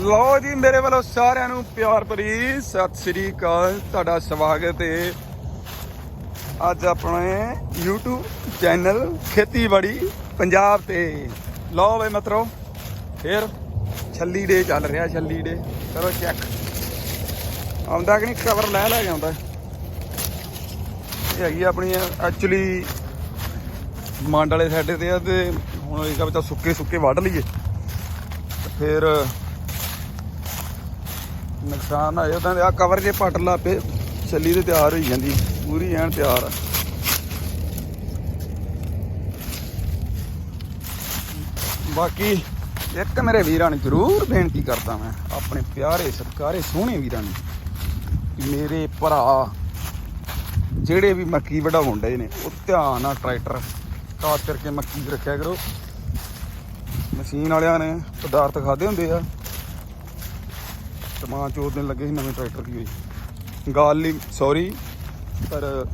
ਲਓ ਜੀ, ਮੇਰੇ ਵੱਲੋਂ ਸਾਰਿਆਂ ਨੂੰ ਪਿਆਰ ਭਰੀ ਸਤਿ ਸ੍ਰੀ ਅਕਾਲ। ਤੁਹਾਡਾ ਸਵਾਗਤ ਹੈ। ਅੱਜ ਆਪਣੇ YouTube ਚੈਨਲ ਖੇਤੀਬਾੜੀ ਪੰਜਾਬ ਤੇ। ਲਓ ਬਈ ਮਤਰੋ, ਫੇਰ ਛੱਲੀ ਡੇ ਚੱਲ ਰਿਹਾ, ਛੱਲੀ ਡੇ ਕਰੋ ਚੈੱਕ ਆਉਂਦਾ ਕਿ ਨਹੀਂ? ਕਵਰ ਲੈ ਲੈ ਕੇ ਆਉਂਦਾ। ਇਹ ਹੈਗੀ ਆਪਣੀ ਐਕਚੁਅਲੀ ਮੰਡ ਵਾਲੇ ਸਾਈਡ ਤੇ ਆ ਤੇ ਹੁਣ ਇਹ ਕਹਿੰਦਾ ਸੁੱਕੇ ਸੁੱਕੇ ਵੱਢ ਲਈਏ। ਫਿਰ ਨੁਕਸਾਨ ਆਇਆ ਤਾਂ ਆ ਕਵਰ ਜੇ ਪੱਟ ਲਾ ਪੇ, ਛੱਲੀ ਤੇ ਤਿਆਰ ਹੋਈ ਜਾਂਦੀ, ਪੂਰੀ ਐਨ ਤਿਆਰ ਆ। ਬਾਕੀ ਇੱਕ ਮੇਰੇ ਵੀਰਾਂ ਨੂੰ ਜ਼ਰੂਰ ਬੇਨਤੀ ਕਰਦਾ ਮੈਂ, ਆਪਣੇ ਪਿਆਰੇ ਸਤਿਕਾਰੇ ਸੋਹਣੇ ਵੀਰਾਂ ਨੂੰ ਮੇਰੇ ਭਰਾ ਜਿਹੜੇ ਵੀ ਮੱਕੀ ਵਢਾਉਣ ਵਢਾਉਂਦੇ ਨੇ, ਉਹ ਧਿਆਨ ਨਾਲ ਟਰੈਕਟਰ ਖਾਸ ਕਰਕੇ ਮੱਕੀ ਰੱਖਿਆ ਕਰੋ। ਮਸ਼ੀਨ ਵਾਲਿਆਂ ਨੇ ਪਦਾਰਥ ਖਾਦੇ ਹੁੰਦੇ ਆ ਤਮਾਂ ਚੋਰ ਦਿਨ ਲੱਗੇ ਸੀ ਨਵੇਂ ਟਰੈਕਟਰ ਦੀ ਹੋਈ। ਗੱਲ ਨਹੀਂ ਸੌਰੀ ਪਰ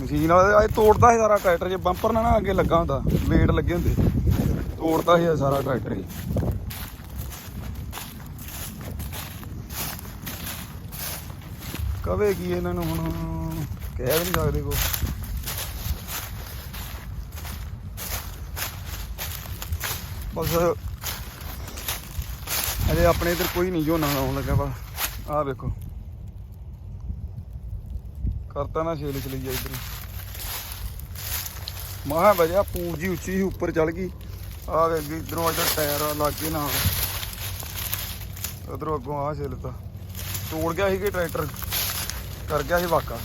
ਮਸ਼ੀਨ ਵਾਲਾ ਇਹ ਤੋੜਦਾ ਸੀ ਸਾਰਾ ਟਰੈਕਟਰ, ਜੇ ਬੰਪਰ ਨਾ ਨਾ ਅੱਗੇ ਲੱਗਾ ਹੁੰਦਾ ਵੇਟ ਲੱਗੇ ਹੁੰਦੇ। ਤੋੜਦਾ ਸੀ ਇਹ ਸਾਰਾ ਟਰੈਕਟਰ ਹੀ ਕਵੇ ਕੀ ਇਹਨਾਂ ਨੂੰ ਹੁਣ, ਕਹਿ ਵੀ ਨਹੀਂ ਸਕਦੇ ਕੋ ਬਸ ਅਜੇ ਆਪਣੇ ਇਧਰ ਕੋਈ ਨਹੀਂ ਝੋਨਾ ਆਉਣ ਲੱਗਾ ਵਾ। ਆਹ ਵੇਖੋ। ਕਰਤਾ ਨਾ ਛੇਲ ਚਲੀ ਜਾ ਇਧਰ। ਮਾਹ ਵਜਾ ਪੂੰਜੀ ਉੱਚੀ ਸੀ, ਉੱਪਰ ਚੜ ਗਈ। ਆ ਵੇ ਇਧਰੋਂ ਅਜਾ ਟਾਇਰ ਆ, ਲੱਗੇ ਨਾ ਉਧਰੋਂ ਅੱਗੋਂ ਆ ਛੇਲਤਾ ਤੋੜ ਗਿਆ ਸੀ ਕਿ ਟਰੈਕਟਰ? ਕਰ ਗਿਆ ਸੀ ਵਾਕਾ।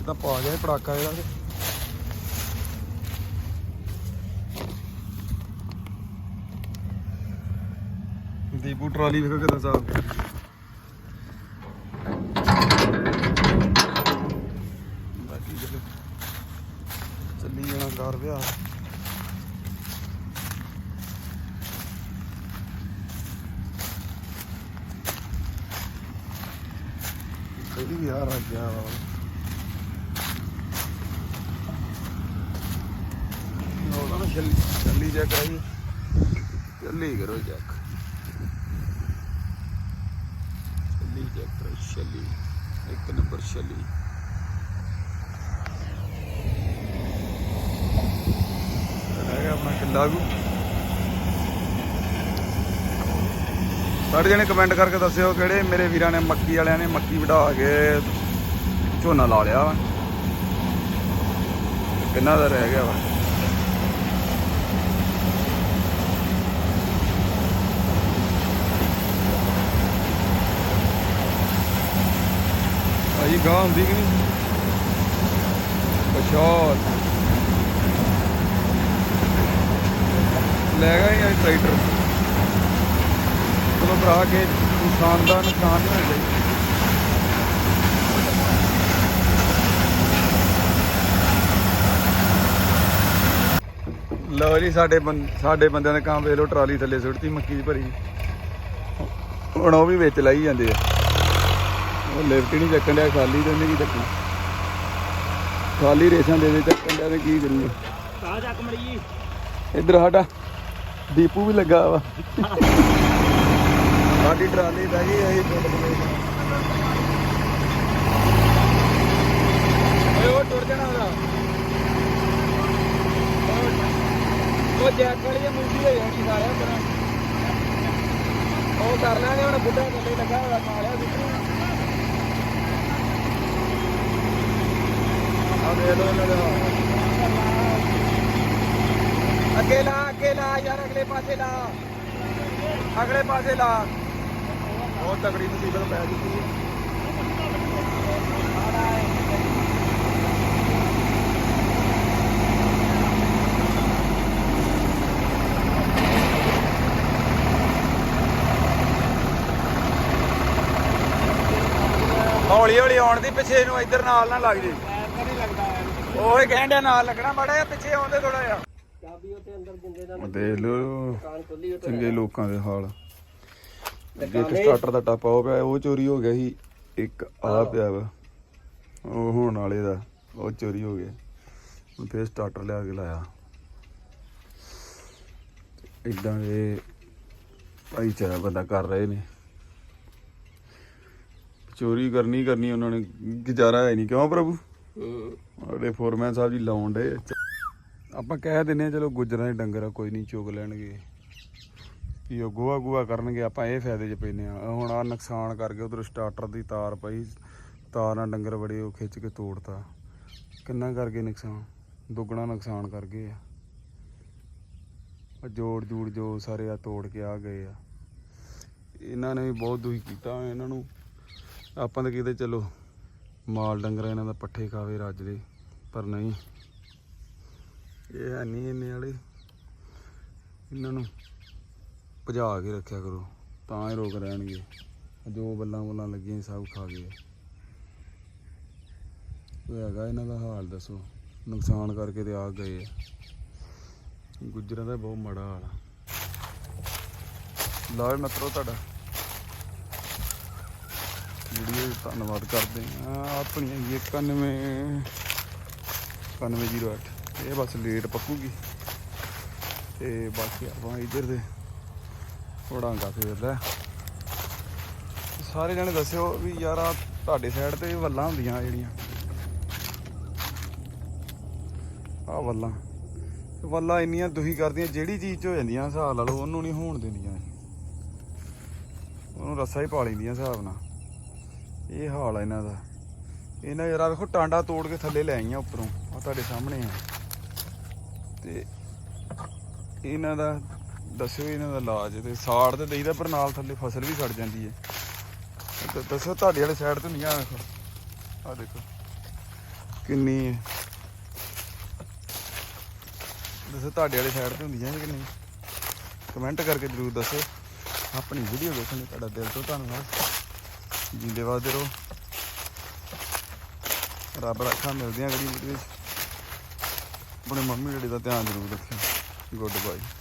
ਇਦਾਂ ਪਾ ਗਿਆ ਸੀ ਪੜਾਕਾ ਇਹਦਾ ਦੀਪੂ ਟਰਾਲੀ ਵੇਖੋ ਕਿਦਾਂ ਸਾਫ਼ ਬਾਕੀ ਚਲੋ ਚੱਲੀ ਜਾਣਾ ਕਰ ਵਿਆਹ। ਪਹਿਲੀ ਵਿਆਹ ਆ ਗਿਆ ਵਾ। ਉਹ ਚੱਲੀ ਚੱਲੀ ਜਾ ਕਰਾਈ ਚੱਲੀ ਕਰੋ ਜੱਕ ਛੱਲੀ ਜੈਕਟਰ ਛੱਲੀ ਇੱਕ ਨੰਬਰ ਛੱਲੀ ਹੈਗਾ ਆਪਣਾ ਕਿੱਲਾ ਗੂ ਸਾਰੇ ਜਣੇ ਕਮੈਂਟ ਕਰਕੇ ਦੱਸਿਓ ਕਿਹੜੇ ਮੇਰੇ ਵੀਰਾਂ ਨੇ ਮੱਕੀ ਵਾਲਿਆਂ ਨੇ ਮੱਕੀ ਵਢਾ ਕੇ ਝੋਨਾ ਲਾ ਲਿਆ ਵਾ। ਕਿੰਨਾ ਦਾ ਰਹਿ ਗਿਆ ਵਾ? ਭਾਈ ਗਾਂ ਹੁੰਦੀ ਕਿ ਨਹੀਂ? ਪਛਾਤ ਲੈ ਗਏ ਇਹ ਟਰੈਕਟਰ। ਚਲੋ ਭਰਾ ਕੇ ਇਨਸਾਨ ਦਾ ਨੁਕਸਾਨ ਨਹੀਂ ਹੋਣਾ ਚਾਹੀਦਾ। ਲਓ ਜੀ, ਸਾਡੇ ਬੰ- ਸਾਡੇ ਬੰਦਿਆਂ ਨੇ ਕੰਮ ਵੇਖ ਲਓ, ਟਰਾਲੀ ਥੱਲੇ ਸੁੱਟਤੀ, ਮੱਕੀ ਦੀ ਭਰੀ। ਹੁਣ ਉਹ ਵੀ ਵਿੱਚ ਲਾਈ ਜਾਂਦੇ ਆ। ਉਹ ਲਿਫਟ ਹੀ ਨਹੀਂ ਚੱਕਣ ਡਿਆ, ਖਾਲੀ ਤੇ ਉਹਨੇ ਕੀ ਚੱਕੀ ਖਾਲੀ ਰੇਸਾਂ ਦੇ ਦੇ ਚੱਕਣ ਡਿਆ ਤੇ ਕੀ ਕਰੀਏ? ਕਾ ਚੱਕ ਮੜੀ ਇੱਧਰ ਸਾਡਾ ਦੀਪੂ ਵੀ ਲੱਗਾ ਵਾ। ਸਾਡੀ ਟਰਾਲੀ ਬਹਿ ਗਈ, ਅਸੀਂ ਟੁੱਟ ਗਏ। ਓਏ, ਉਹ ਟੁੱਟ ਜਾਣਾ ਉਹਦਾ। ਉਹ ਜੈਕ ਵਾਲੀ ਇਹ ਮੁੰਡੀ ਹੋਈ ਹੋਣੀ ਸਾਰਿਆਂ ਤਰ੍ਹਾਂ ਉਹ ਕਰ ਲੈਣੇ, ਹੁਣ ਬੁੱਢਾ ਥੱਲੇ ਲੱਗਾ ਹੋਇਆ ਮਾਰਿਆ ਦਿੱਤੀ ਆ ਦੇ ਲੋ ਇਹਨਾਂ ਦਾ ਅੱਗੇ ਲਾ ਅੱਗੇ ਲਾ ਯਾਰ ਅਗਲੇ ਪਾਸੇ ਲਾ ਅਗਲੇ ਪਾਸੇ ਲਾ ਬਹੁਤ ਤਕੜੀ ਮੁਸੀਬਤ ਪੈ ਚੁੱਕੀ ਹੈ ਹੌਲੀ ਹੌਲੀ ਆਉਣ ਦੀ ਪਿੱਛੇ ਨੂੰ ਇੱਧਰ ਨਾਲ ਨਾ ਲੱਗ ਜੇ ਹੈ ਉਹ ਹੀ ਕਹਿਣ ਡਿਆ ਨਾਲ ਲੱਗਣਾ ਮਾੜਾ ਜਿਹਾ ਪਿੱਛੇ ਆਉਂਦੇ ਥੋੜਾ ਜਿਹਾ। ਚਾਬੀ ਉੱਤੇ ਅੰਦਰ ਜਿੰਦੇ ਦਾ ਦੇਖ ਲਓ ਦੁਕਾਨ ਖੁੱਲੀ ਉੱਤੇ ਚੰਗੇ ਲੋਕਾਂ ਦੇ ਹਾਲ। ਅੱਗੇ ਇੱਕ ਸਟਾਰਟਰ ਦਾ ਟਾਪਾ ਹੋ ਪਿਆ ਉਹ ਚੋਰੀ ਹੋ ਗਿਆ ਸੀ ਇੱਕ ਆ ਪਿਆ ਵਾ। ਉਹ ਹੋਣ ਵਾਲੇ ਦਾ ਉਹ ਚੋਰੀ ਹੋ ਗਿਆ। ਹੁਣ ਫੇਰ ਸਟਾਰਟਰ ਲਿਆ ਕੇ ਲਾਇਆ। ਇਦਾਂ ਦੇ ਭਾਈਚਾਰਾ ਬੰਦਾ ਕਰ ਰਹੇ ਨੇ। ਚੋਰੀ ਕਰਨੀ ਕਰਨੀ ਉਹਨਾਂ ਨੇ ਗੁਜ਼ਾਰਾ ਹੈ ਨਹੀਂ। ਕਿਉਂ ਪ੍ਰਭੂ? ਸਾਡੇ ਫੋਰਮੈਨ ਸਾਹਿਬ ਜੀ ਲਾਉਣ ਦੇ ਆਪਾਂ ਕਹਿ ਦਿੰਨੇ ਆ, ਚਲੋ ਗੁੱਜਰਾਂ ਦੇ ਡੰਗਰ ਆ, ਕੋਈ ਨਹੀਂ ਚੁਗ ਲੈਣਗੇ। ਵੀ ਉਹ ਗੋਆ ਗੋਆ ਕਰਨਗੇ, ਆਪਾਂ ਇਹ ਫਾਇਦੇ 'ਚ ਪੈਨੇ ਆ। ਹੁਣ ਆ ਨੁਕਸਾਨ ਕਰਕੇ ਉਧਰ ਸਟਾਰਟਰ ਦੀ ਤਾਰ ਪਈ, ਤਾਰ ਨਾਲ ਡੰਗਰ ਬੜੇ ਉਹ ਖਿੱਚ ਕੇ ਤੋੜਤਾ। ਕਿੰਨਾ ਕਰਕੇ ਨੁਕਸਾਨ? ਦੁੱਗਣਾ ਨੁਕਸਾਨ ਕਰ ਗਏ ਆ। ਆ ਜੋੜ ਜੂੜ ਜੋ ਸਾਰੇ ਆ ਤੋੜ ਕੇ ਆ ਗਏ ਆ। ਇਹਨਾਂ ਨੇ ਵੀ ਬਹੁਤ ਦੁਖੀ ਕੀਤਾ, ਇਹਨਾਂ ਨੂੰ। ਆਪਾਂ ਤਾਂ ਕਿਤੇ ਚਲੋ ਮਾਲ ਡੰਗਰ ਇਹਨਾਂ ਦਾ ਪੱਠੇ ਖਾਵੇ ਰੱਜ ਦੇ, ਪਰ ਨਹੀਂ। ਇਹ ਹੈ ਨਹੀਂ ਇੰਨੇ ਵਾਲੇ। ਇਹਨਾਂ ਨੂੰ ਭਜਾ ਕੇ ਰੱਖਿਆ ਕਰੋ, ਤਾਂ ਹੀ ਰੋਕ ਰਹਿਣਗੇ। ਜੋ ਬੱਲਾਂ ਬੁੱਲਾਂ ਲੱਗੀਆਂ ਸਭ ਖਾ ਗਏ। ਉਹ ਹੈਗਾ ਇਹਨਾਂ ਦਾ ਹਾਲ ਦੱਸੋ। ਨੁਕਸਾਨ ਕਰਕੇ ਤੇ ਆ ਗਏ ਆ। ਗੁੱਜਰਾਂ ਦਾ ਬਹੁਤ ਮਾੜਾ ਹਾਲ ਆ। ਲਾਲ ਮਤਰੋ ਤੁਹਾਡਾ। ਵੀਡੀਓ ਧੰਨਵਾਦ ਕਰਦੇ ਆ ਆਪਣੀ ਹੈਗੀ ਹੈ 91 9108 ਇਹ ਬਸ ਲੇਟ ਪੱਕੂਗੀ। ਤੇ ਬਾਕੀ ਆਪਾਂ ਇੱਧਰ ਦੇ ਵੜਾਂਗਾ ਫੇਰਦਾ ਸਾਰੇ ਜਣੇ ਦੱਸਿਓ ਵੀ ਯਾਰ ਆ ਤੁਹਾਡੇ ਸਾਈਡ ਤੇ ਵੱਲਾਂ ਹੁੰਦੀਆਂ ਜਿਹੜੀਆਂ। ਆ ਵੱਲਾਂ। ਵੱਲਾਂ ਇੰਨੀਆਂ ਦੁਖੀ ਕਰਦੀਆਂ, ਜਿਹੜੀ ਚੀਜ਼ 'ਚ ਹੋ ਜਾਂਦੀਆਂ, ਹਿਸਾਬ ਲਾ ਲਓ, ਉਹਨੂੰ ਨਹੀਂ ਹੋਣ ਦਿੰਦੀਆਂ ਉਹਨੂੰ ਰੱਸਾ ਹੀ ਪਾ ਲੈਂਦੀਆਂ ਹਿਸਾਬ ਨਾਲ। ਇਹ ਹਾਲ ਆ ਇਹਨਾਂ ਦਾ। ਇਹਨਾਂ ਯਾਰ ਵੇਖੋ, ਟਾਂਡਾ ਤੋੜ ਕੇ ਥੱਲੇ ਲੈ ਆਈਆਂ ਉੱਪਰੋਂ। ਆ ਤੁਹਾਡੇ ਸਾਹਮਣੇ ਆ। ਤੇ ਇਹਨਾਂ ਦਾ, ਦੱਸਿਓ ਇਹਨਾਂ ਦਾ ਇਲਾਜ। ਤੇ ਸਾੜ ਤੇ ਦੇਈਦਾ, ਪਰ ਨਾਲ ਥੱਲੇ ਫਸਲ ਵੀ ਸੜ ਜਾਂਦੀ ਹੈ ਤੇ ਦੱਸੋ ਤੁਹਾਡੇ ਵਾਲੇ ਸਾਈਡ ਤੋਂ ਨਹੀਂ ਆ ਵੇਖੋ। ਆ ਦੇਖੋ, ਕਿੰਨੀ ਹੈ ਦੱਸੋ ਤੁਹਾਡੇ ਵਾਲੇ ਸਾਈਡ ਤੇ ਹੁੰਦੀਆਂ ਕਿ ਨਹੀਂ ਕਮੈਂਟ ਕਰਕੇ ਜਰੂਰ ਦੱਸੋ ਆਪਣੀ ਵੀਡੀਓ ਦੇਖਣ ਲਈ ਤੁਹਾਡਾ ਦਿਲ ਤੋਂ ਧੰਨਵਾਦ। ਜਿੰਦੇ ਵਾਦੇ ਰਹੋ। ਰੱਬ ਰੱਖਾ, ਮਿਲਦੇ ਆ ਅਗਲੀ ਵੀਡੀਓ ਵਿੱਚ। ਆਪਣੇ ਮੰਮੀ ਡੈਡੀ ਦਾ ਧਿਆਨ ਜ਼ਰੂਰ ਰੱਖਿਓ। Good bye.